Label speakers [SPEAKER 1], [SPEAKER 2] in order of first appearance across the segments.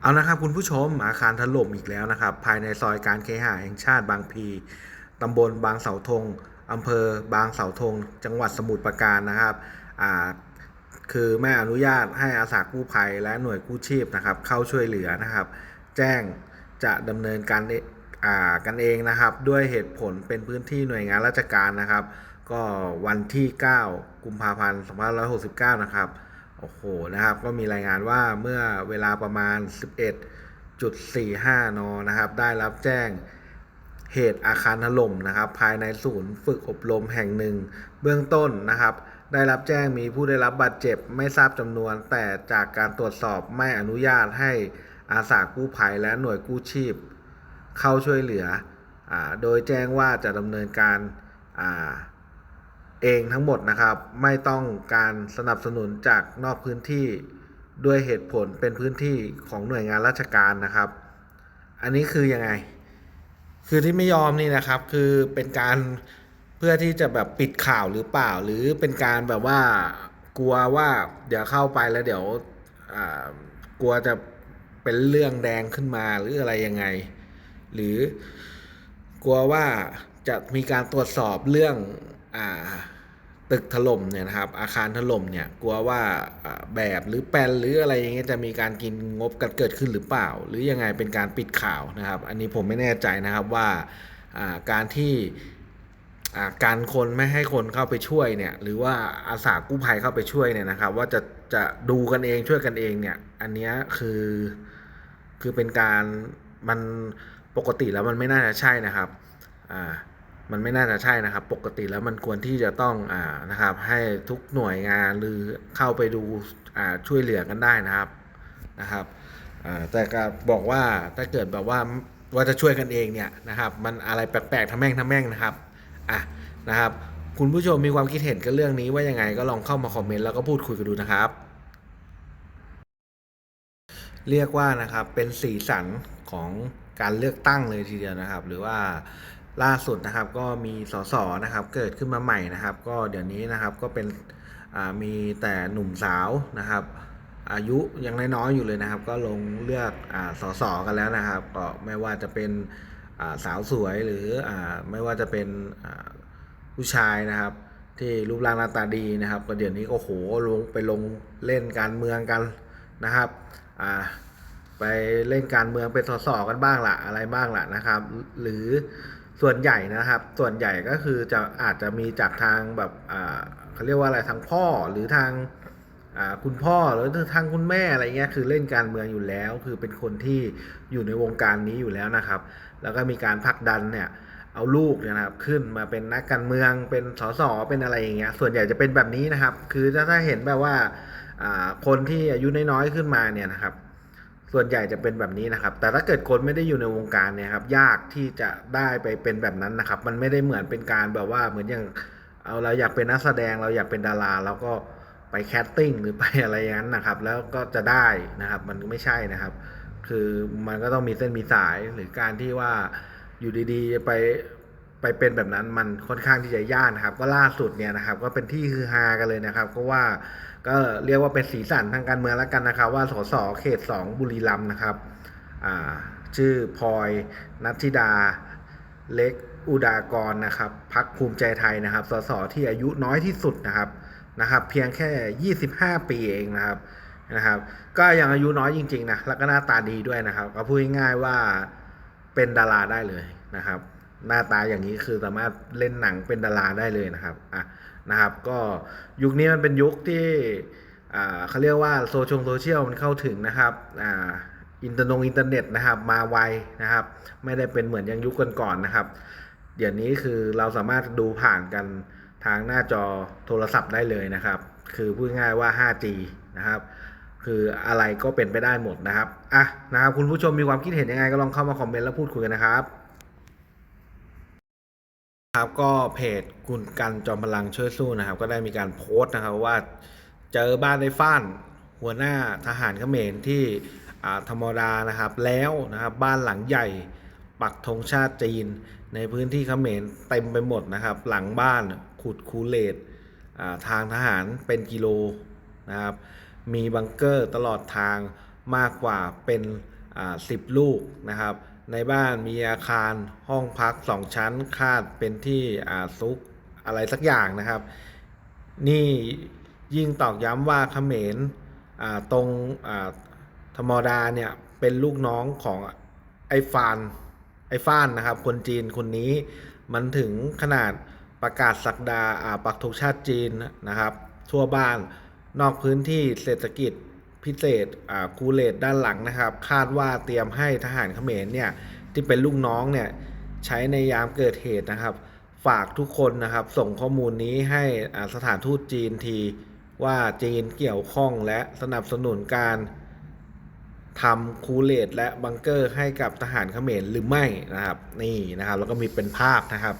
[SPEAKER 1] เอานะครับคุณผู้ชมอาคารถล่มอีกแล้วนะครับ ภายในซอยการเคหะแห่งชาติบางพีตำบลบางเสาธงอำเภอบางเสาธง จังหวัดสมุทรปราการนะครับอ่าคือไม่อนุญาตให้อาสากู้ภัยและหน่วยกู้ชีพนะครับ เข้าช่วยเหลือนะครับ แจ้งจะดำเนินการอ่ากันเองนะครับ ด้วยเหตุผลเป็นพื้นที่หน่วยงานราชการนะครับ ก็วันที่ 9 กุมภาพันธ์2569 นะครับ โอ้โหนะครับ ก็มีรายงานว่าเมื่อเวลาประมาณ 11.45 น นะครับ ได้รับแจ้งเหตุอาคารถล่มนะครับ ภายในศูนย์ฝึกอบรมแห่งหนึ่ง เบื้องต้นนะครับ ได้รับแจ้งมีผู้ได้รับบาดเจ็บไม่ทราบจำนวน แต่จากการตรวจสอบไม่อนุญาตให้อาสากู้ภัยและหน่วยกู้ชีพ เข้าช่วยเหลืออโดยแจ้งว่าจะดำเนินการ เองทั้งหมดนะครับ ไม่ต้องการสนับสนุนจากนอกพื้นที่ด้วยเหตุผลเป็นพื้นที่ของหน่วยงานราชการนะครับ อันนี้คือยังไง คือที่ไม่ยอมนี่นะครับ คือเป็นการเพื่อที่จะแบบปิดข่าวหรือเปล่า หรือเป็นการแบบว่ากลัวว่าเดี๋ยวเข้าไปแล้วเดี๋ยวกลัวจะเป็นเรื่องแดงขึ้นมาหรืออะไรยังไง หรือกลัวว่าจะมีการตรวจสอบเรื่อง ตึกถล่มเนี่ยนะครับ อาคารถล่มเนี่ยกลัวว่าแบบหรือแปลนหรืออะไรอย่างเงี้ยจะมีการกินงบกันเกิดขึ้นหรือเปล่า หรือยังไงเป็นการปิดข่าวนะครับ อันนี้ผมไม่แน่ใจนะครับว่าการที่การคนไม่ให้คนเข้าไปช่วยเนี่ยหรือว่าอาสากู้ภัยเข้าไปช่วยเนี่ยนะครับ ว่าจะจะดูกันเองช่วยกันเองเนี่ย อันนี้คือคือเป็นการมันปกติแล้วมันไม่น่าจะใช่นะครับอ่า มันไม่น่าจะใช่นะครับ ปกติแล้วมันควรที่จะต้องอ่านะครับ ให้ทุกหน่วยงานหรือเข้าไปดูอ่าช่วยเหลือกันได้นะครับนะครับอ่าแต่ก็บอกว่าถ้าเกิดแบบว่าว่าจะช่วยกันเองเนี่ยนะครับ มันอะไรแปลกๆทำแม่งทำแม่งนะครับอะนะครับ คุณผู้ชมมีความคิดเห็นกับเรื่องนี้ว่ายังไงก็ลองเข้ามาคอมเมนต์แล้วก็พูดคุยกันดูนะครับ เรียกว่านะครับเป็นสีสันของการเลือกตั้งเลยทีเดียวนะครับ หรือว่า ล่าสุดนะครับก็มีสสนะครับเกิดขึ้นมาใหม่นะครับ ก็เดี๋ยวนี้นะครับก็เป็นมีแต่หนุ่มสาวนะครับ อายุยังน้อยๆอยู่เลยนะครับ ก็ลงเลือกอสสกันแล้วนะครับ ก็ไม่ว่าจะเป็นสาวสวยหรืออไม่ว่าจะเป็นผู้ชายนะครับ ที่รูปร่างหน้าตาดีนะครับก็เดี๋ยวนี้ก็โหลงไปลงเล่นการเมืองกันนะครับไปเล่นการเมืองเป็นสสกันบ้างละอะไรบ้างละนะครับ หรือ ส่วนใหญ่นะครับ ส่วนใหญ่ก็คือจะอาจจะมีจากทางแบบเขาเรียกว่าอะไรทางพ่อหรือทางคุณพ่อหรือทางคุณแม่อะไรเงี้ยคือเล่นการเมืองอยู่แล้ว คือเป็นคนที่อยู่ในวงการนี้อยู่แล้วนะครับ แล้วก็มีการผลักดันเนี่ยเอาลูกเนยนะครับขึ้นมาเป็นนักการเมืองเป็นสสเป็นอะไรอย่างเงี้ยส่วนใหญ่จะเป็นแบบนี้นะครับ คือถ้าถ้าเห็นแบบว่าคนที่อายุน้อยๆขึ้นมาเนี่ยนะครับ ส่วนใหญ่จะเป็นแบบนี้นะครับ แต่ถ้าเกิดคนไม่ได้อยู่ในวงการเนี่ยครับ ยากที่จะได้ไปเป็นแบบนั้นนะครับ มันไม่ได้เหมือนเป็นการแบบว่าเหมือนอย่างเอาเราอยากเป็นนักแสดงเราอยากเป็นดาราเราก็ไปแคสติ้งหรือไปอะไรอย่างนั้นนะครับ แล้วก็จะได้นะครับ มันไม่ใช่นะครับ คือมันก็ต้องมีเส้นมีสายหรือการที่ว่าอยู่ดีๆไปไปเป็นแบบนั้นมันค่อนข้างที่จะยากนะครับ ก็ล่าสุดเนี่ยนะครับ ก็เป็นที่ฮือฮากันเลยนะครับเพราะว่า ก็เรียกว่าเป็นสีสันทางการเมืองแล้วกันนะครับ ว่าสสเขต 2 บุรีรัมย์นะครับชื่อพลอยนัทธิดาเล็กอุดากรนะครับพักภูมิใจไทยนะครับ สสที่อายุน้อยที่สุดนะครับนะครับ เพียงแค่ 25 ปีเองนะครับนะครับ ก็ยังอายุน้อยจริงๆนะแล้วก็หน้าตาดีด้วยนะครับ ก็พูดง่ายๆว่าเป็นดาราได้เลยนะครับ หน้าตาอย่างนี้คือสามารถเล่นหนังเป็นดาราได้เลยนะครับอะนะครับ ก็ยุคนี้มันเป็นยุคที่อ่าเขาเรียกว่าโซเชียลโซเชียลมันเข้าถึงนะครับอ่าอินเทอร์นงอินเทอร์เน็ตนะครับมาไวนะครับ ไม่ได้เป็นเหมือนอย่างยุคก่อนๆนะครับ เดี๋ยวนี้คือเราสามารถดูผ่านกันทางหน้าจอโทรศัพท์ได้เลยนะครับ คือพูดง่ายว่า 5G นะครับ คืออะไรก็เป็นไปได้หมดนะครับอะนะครับ คุณผู้ชมมีความคิดเห็นยังไงก็ลองเข้ามาคอมเมนต์แล้วพูดคุยกันนะครับ ครับก็เพจคุณกันจอมพลังช่วยสู้นะครับ ก็ได้มีการโพสต์นะครับว่าเจอบ้านในฟ้านหัวหน้าทหารเขมรที่ธรรมดานะครับ แล้วนะครับบ้านหลังใหญ่ปักธงชาติจีน ในพื้นที่เขมรเต็มไปหมดนะครับ หลังบ้านขุดคูเลตทางทหารเป็นกิโลนะครับ มีบังเกอร์ตลอดทางมากกว่าเป็นอ่าสิบลูกนะครับ ในบ้านมีอาคารห้องพักสองชั้นคาดเป็นที่อาซุกอะไรสักอย่างนะครับ นี่ยิ่งตอกย้ำว่าเขมรตรงธรรมดาเนี่ยเป็นลูกน้องของไอ้ฟานไอ้ฟานนะครับ คนจีนคนนี้มันถึงขนาดประกาศสักดาอ่าปักธงชาติจีนนะครับ ทั่วบ้านนอกพื้นที่เศรษฐกิจ พิเศษอ่าคูเลตด้านหลังนะครับ คาดว่าเตรียมให้ทหารเขมรเนี่ยที่เป็นลูกน้องเนี่ยใช้ในยามเกิดเหตุนะครับ ฝากทุกคนนะครับ ส่งข้อมูลนี้ให้สถานทูตจีนทีว่าจีนเกี่ยวข้องและสนับสนุนการทำคูเลตและบังเกอร์ให้กับทหารเขมรหรือไม่นะครับ นี่นะครับ แล้วก็มีเป็นภาพนะครับ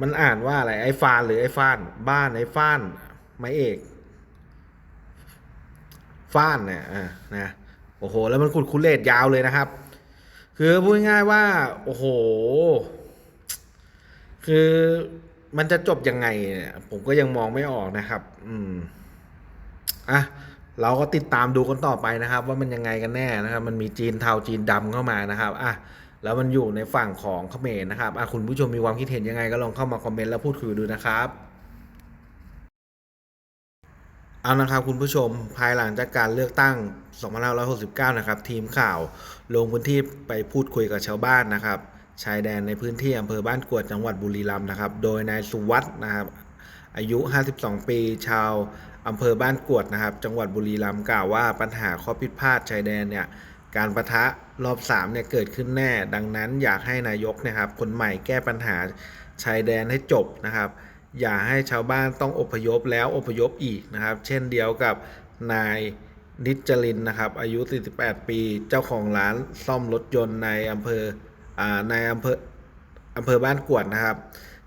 [SPEAKER 1] มันอ่านว่าอะไรไอ้ฟานหรือไอ้ฟ้าน บ้านไอ้ฟ้าน ไม้เอก ฟ้านเนี่ยอ่านะโอ้โห แล้วมันขุดคุเลตยาวเลยนะครับ คือพูดง่ายๆว่า โอ้โห คือมันจะจบยังไงเนี่ยผมก็ยังมองไม่ออกนะครับ อืมอะเราก็ติดตามดูกันต่อไปนะครับ ว่ามันยังไงกันแน่นะครับ มันมีจีนเทาจีนดำเข้ามานะครับอะแล้วมันอยู่ในฝั่งของเขมรนะครับอะคุณผู้ชมมีความคิดเห็นยังไงก็ลองเข้ามาคอมเมนต์แล้วพูดคุยดูนะครับ เอานะครับคุณผู้ชมภายหลังจากการเลือกตั้ง 2569 นะครับ ทีมข่าวลงพื้นที่ไปพูดคุยกับชาวบ้านนะครับ ชายแดนในพื้นที่อำเภอบ้านกวดจังหวัดบุรีรัมย์นะครับ โดยนายสุวัฒน์นะครับ อายุ 52 ปี ชาวอำเภอบ้านกวดนะครับ จังหวัดบุรีรัมย์กล่าวว่าปัญหาข้อพิพาทชายแดนเนี่ยการประทะรอบ3เนี่ยเกิดขึ้นแน่ ดังนั้นอยากให้นายกนะครับ คนใหม่แก้ปัญหาชายแดนให้จบนะครับ อย่าให้ชาวบ้านต้องอพยพแล้วอพยพอีกนะครับ เช่นเดียวกับนายนิจลินนะครับ อายุ 48 ปี เจ้าของร้านซ่อมรถยนต์ในอำเภออในอำเภออำเภอบ้านกวดนะครับ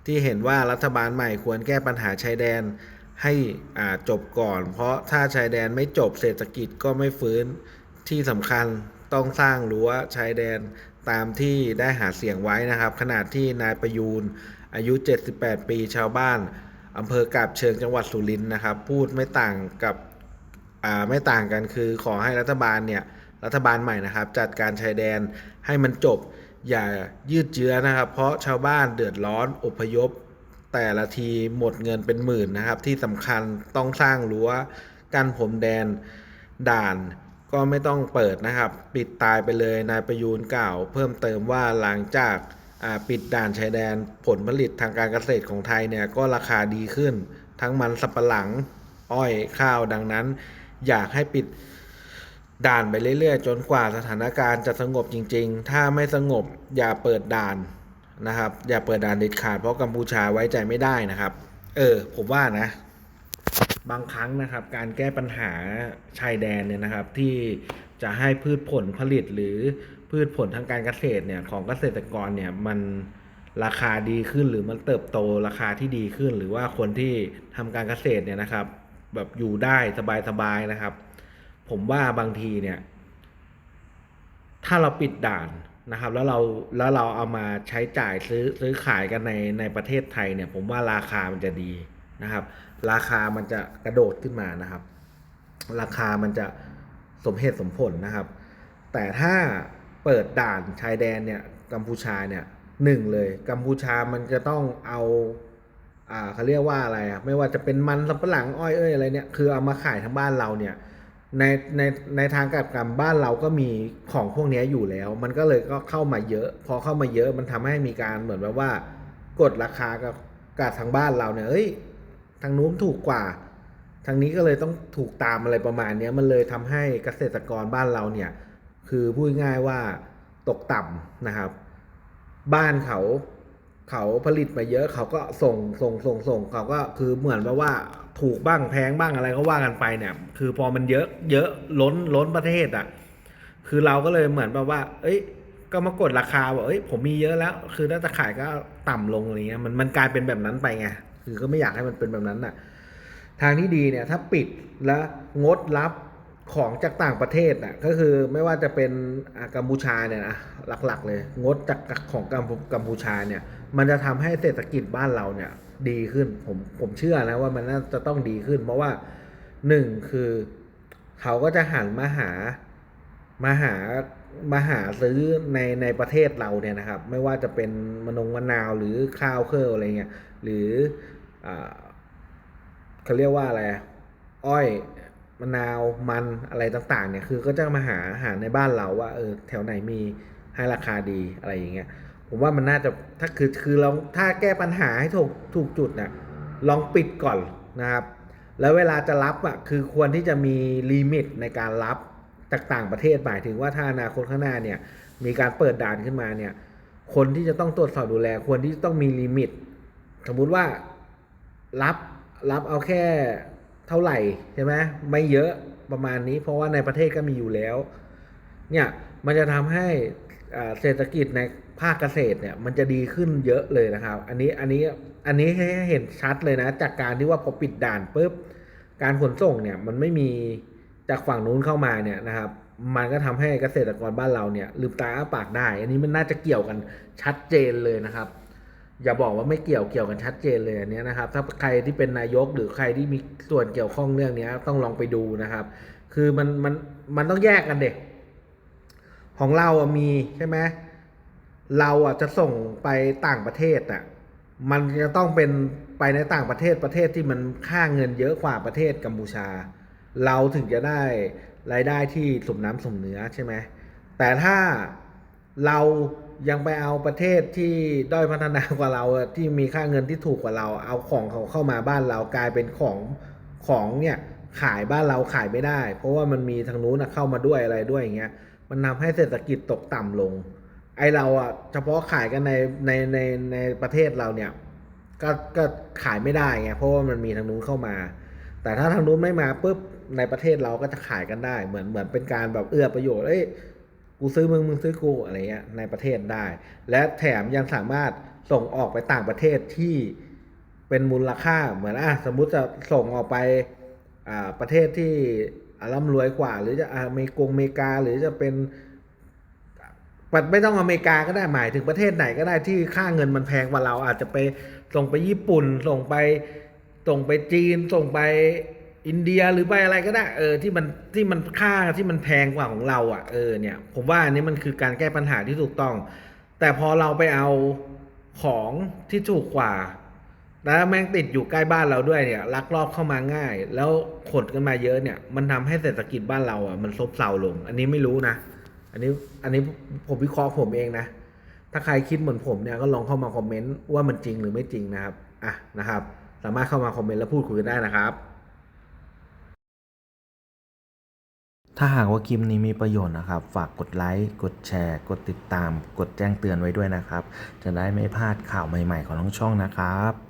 [SPEAKER 1] ที่เห็นว่ารัฐบาลใหม่ควรแก้ปัญหาชายแดนให้จบก่อน เพราะถ้าชายแดนไม่จบเศรษฐกิจก็ไม่ฟื้นที่สำคัญต้องสร้างรั้วชายแดนตามที่ได้หาเสียงไว้นะครับขนาดที่นายประยูน อายุ 78 ปีชาวบ้านอำเภอกาบเชิงจังหวัดสุรินทร์นะครับ พูดไม่ต่างกับไม่ต่างกันคือขอให้รัฐบาลเนี่ยรัฐบาลใหม่นะครับ จัดการชายแดนให้มันจบอย่ายืดเยื้อนะครับ เพราะชาวบ้านเดือดร้อนอพยพ แต่ละทีหมดเงินเป็นหมื่นนะครับ ที่สำคัญต้องสร้างรั้วกั้นผมแดนด่านก็ไม่ต้องเปิดนะครับ ปิดตายไปเลยนายประยูนกล่าว เพิ่มเติมว่าหลังจาก ปิดด่านชายแดนผลผลิตทางการเกษตรของไทยเนี่ยก็ราคาดีขึ้น ทั้งมันสับปะหลังอ้อยข้าวดังนั้น อยากให้ปิดด่านไปเรื่อยๆ จนกว่าสถานการณ์จะสงบจริง ๆ ถ้าไม่สงบอย่าเปิดด่านนะครับ อย่าเปิดด่านเด็ดขาดเพราะกัมพูชาไว้ใจไม่ได้นะครับ เออ ผมว่านะ บางครั้งนะครับ การแก้ปัญหาชายแดนเนี่ยนะครับ ที่จะให้พืชผลผลิตหรือ พืชผลทางการเกษตรเนี่ยของเกษตรกรเนี่ยมันราคาดีขึ้นหรือมันเติบโตราคาที่ดีขึ้น หรือว่าคนที่ทำการเกษตรเนี่ยนะครับ แบบอยู่ได้สบายๆนะครับ ผมว่าบางทีเนี่ย ถ้าเราปิดด่านนะครับ แล้วเราแล้วเราเอามาใช้จ่ายซื้อซื้อขายกันในในประเทศไทยเนี่ย ผมว่าราคามันจะดีนะครับ ราคามันจะกระโดดขึ้นมานะครับ ราคามันจะสมเหตุสมผลนะครับ แต่ถ้า เปิดด่านชายแดนเนี่ยกัมพูชาเนี่ยหนึ่งเลย กัมพูชามันจะต้องเอาอ่าเขาเรียกว่าอะไรอะไม่ว่าจะเป็นมันสำปะหลังอ้อยเอ้ยอะไรเนี่ยคือเอามาขายทั้งบ้านเราเนี่ยในในในทางกลับกันบ้านเราก็มีของพวกนี้อยู่แล้ว มันก็เลยก็เข้ามาเยอะ พอเข้ามาเยอะมันทำให้มีการเหมือนแบบว่ากดราคากับกับทางบ้านเราเนี่ยเอ้ยทางนู้นถูกกว่า ทางนี้ก็เลยต้องถูกตามอะไรประมาณนี้มันเลยทำให้เกษตรกรบ้านเราเนี่ย คือพูดง่ายว่าตกต่ำนะครับ บ้านเขาเขาผลิตมาเยอะเขาก็ส่งส่งส่งส่งเขาก็คือเหมือนแบบว่าถูกบ้างแพงบ้างอะไรก็ว่ากันไปเนี่ย คือพอมันเยอะเยอะล้นล้นประเทศอะคือเราก็เลยเหมือนแบบว่า เอ้ย ก็มากดราคาว่าเอ้ยผมมีเยอะแล้ว คือถ้าจะขายก็ต่ำลงอะไรเงี้ยมันมันกลายเป็นแบบนั้นไปไงคือก็ไม่อยากให้มันเป็นแบบนั้นน่ะ ทางที่ดีเนี่ย ถ้าปิดและงดรับ ของจากต่างประเทศน่ะก็คือไม่ว่าจะเป็นกัมพูชาเนี่ยนะหลักๆ เลย งดจากของกัมพูกัมพูชาเนี่ย มันจะทำให้เศรษฐกิจบ้านเราเนี่ย ดีขึ้นผมผมเชื่อนะว่ามันน่าจะต้องดีขึ้น เพราะว่าหนึ่งคือเขาก็จะหันมาหามาหามาหาซื้อในในประเทศเราเนี่ยนะครับ ไม่ว่าจะเป็นมะนงมะนาวหรือข้าวเคอร์อะไรเงี้ยหรืออเขาเรียกว่าอะไรอ้อย มะนาวมันอะไรต่างๆเนี่ยคือก็จะมาหาหาในบ้านเราว่าเออแถวไหนมีให้ราคาดีอะไรอย่างเงี้ยผมว่ามันน่าจะถ้าคือคือเราถ้าแก้ปัญหาให้ถูกถูกจุดน่ะลองปิดก่อนนะครับ แล้วเวลาจะรับอะคือควรที่จะมีลิมิตในการรับจากต่างประเทศหมายถึงว่าถ้าอนาคตข้างหน้าเนี่ยมีการเปิดด่านขึ้นมาเนี่ยคนที่จะต้องตรวจสอบดูแล ควรที่จะต้องมีลิมิต สมมุติว่ารับรับเอาแค่ เท่าไหร่ใช่ไหมไม่เยอะประมาณนี้ เพราะว่าในประเทศก็มีอยู่แล้ว เนี่ยมันจะทำให้เศรษฐกิจในภาคเกษตรเนี่ยมันจะดีขึ้นเยอะเลยนะครับ อันนี้อันนี้อันนี้ให้เห็นชัดเลยนะ จากการที่ว่าพอปิดด่านปุ๊บการขนส่งเนี่ยมันไม่มีจากฝั่งนู้นเข้ามาเนี่ยนะครับ มันก็ทำให้เกษตรกรบ้านเราเนี่ยลืมตาอ้าปากได้ อันนี้มันน่าจะเกี่ยวกันชัดเจนเลยนะครับ อย่าบอกว่าไม่เกี่ยวเกี่ยวกันชัดเจนเลยอันเนี้ยนะครับ ถ้าใครที่เป็นนายกหรือใครที่มีส่วนเกี่ยวข้องเรื่องนี้ต้องลองไปดูนะครับ คือมันมันมันต้องแยกกันเด็กของเราอะมีใช่ไหมเราอะจะส่งไปต่างประเทศอะมันจะต้องเป็นไปในต่างประเทศประเทศที่มันค่าเงินเยอะกว่าประเทศกัมพูชา เราถึงจะได้รายได้ที่สมน้ำสมเนื้อใช่ไหมแต่ถ้าเรา ยังไปเอาประเทศที่ด้อยพัฒนากว่าเราที่มีค่าเงินที่ถูกกว่าเรา เอาของเขาเข้ามาบ้านเรากลายเป็นของของเนี่ยขายบ้านเราขายไม่ได้ เพราะว่ามันมีทางนู้นเข้ามาด้วยอะไรด้วยอย่างเงี้ยมันทำให้เศรษฐกิจตกต่ำลง ไอเราอะเฉพาะขายกันในในในในประเทศเราเนี่ยก็ก็ขายไม่ได้ไงเพราะว่ามันมีทางนู้นเข้ามา แต่ถ้าทางนู้นไม่มาปุ๊บในประเทศเราก็จะขายกันได้ เหมือนเหมือนเป็นการแบบเอื้อประโยชน์เอ้ย กูซื้อมึงมึงซื้อกูอะไรเงี้ยในประเทศได้ และแถมยังสามารถส่งออกไปต่างประเทศที่เป็นมูลค่าเหมือนอะสมมุติจะส่งออกไปอ่าประเทศที่อะร่ำรวยกว่า หรือจะอะอเมริกงอเมริกาหรือจะเป็นปัดไม่ต้องอเมริกาก็ได้หมายถึงประเทศไหนก็ได้ที่ค่าเงินมันแพงกว่าเราอาจจะไปส่งไปญี่ปุ่น ส่งไปส่งไปจีน ส่งไป อินเดียหรือไปอะไรก็ได้เออที่มันที่มันค่าที่มันแพงกว่าของเราอะเออเนี่ยผมว่าอันนี้มันคือการแก้ปัญหาที่ถูกต้อง แต่พอเราไปเอาของที่ถูกกว่า แล้วแม่งติดอยู่ใกล้บ้านเราด้วยเนี่ยลักลอบเข้ามาง่าย แล้วขนกันมาเยอะเนี่ย มันทำให้เศรษฐกิจบ้านเราอะมันซบเซาลง อันนี้ไม่รู้นะ อันนี้อันนี้ผมวิเคราะห์ผมเองนะ ถ้าใครคิดเหมือนผมเนี่ยก็ลองเข้ามาคอมเมนต์ว่ามันจริงหรือไม่จริงนะครับอะนะครับ สามารถเข้ามาคอมเมนต์แล้วพูดคุยกันได้นะครับ ถ้าหากว่าคลิปนี้มีประโยชน์นะครับ ฝากกดไลค์ กดแชร์ กดติดตาม กดแจ้งเตือนไว้ด้วยนะครับ จะได้ไม่พลาดข่าวใหม่ๆของทั้งช่องนะครับ